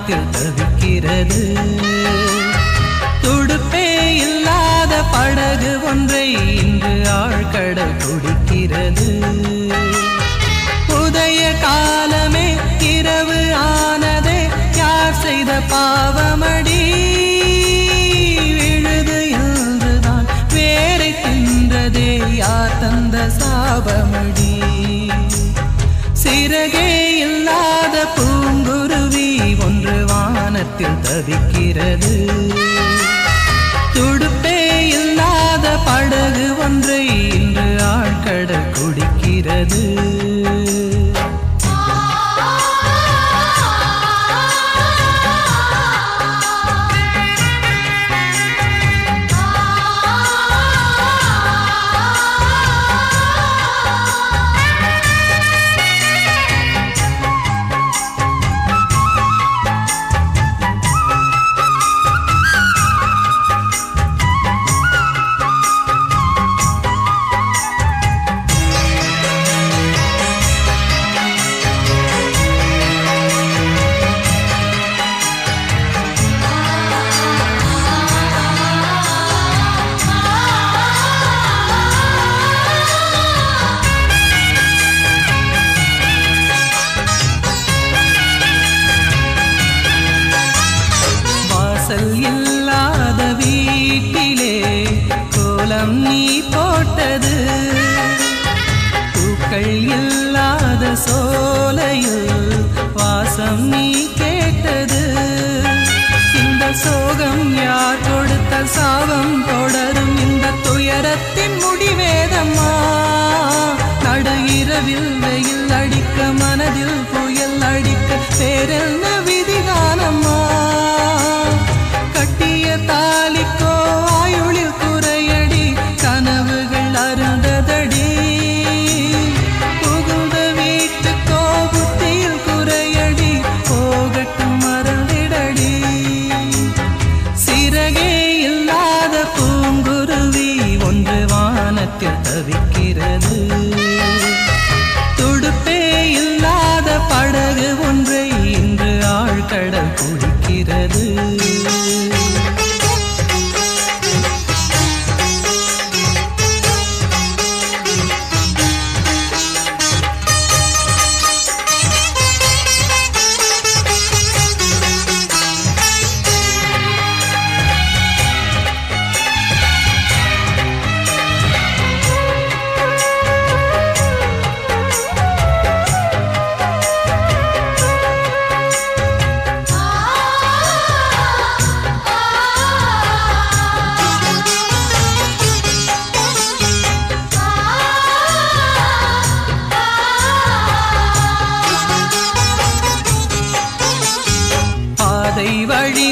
வானத்தில் தவிக்கிறது துடுப்பே இல்லாத படகு ஒன்றை இன்று ஆழ்கடல் துடிக்கிறது. உதய காலமே இரவு ஆனதே யார் செய்த பாவமடி? விழுது என்றுதான் வேரை தின்றதே யார் தந்த சாபமடி சிறகே வானத்தில் தவிக்கிறது. துடுப்பே இல்லாத படகு ஒன்றை இன்று ஆழ்கடல் குடிக்கிறது. வாசல் இல்லாத வீட்டிலே கோலம் நீ போட்டது. பூக்கள் இல்லாத சோலையில் வாசம் நீ கேட்டது. இந்த சோகம் யார் கொடுத்த சாபம்? தொடரும் இந்த துயரத்தின் முடிவேதம்மா. நடு இரவில் வெயில் அடிக்க மனதில் புயல் அடிக்க பேரென்ன சிறகே இல்லாத பூங்குருவி ஒன்று வானத்தில் தவிக்கிறது. பாதை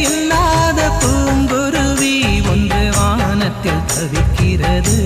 இல்லாத பூங்குருவி ஒன்று வானத்தில் தவிக்கிறது.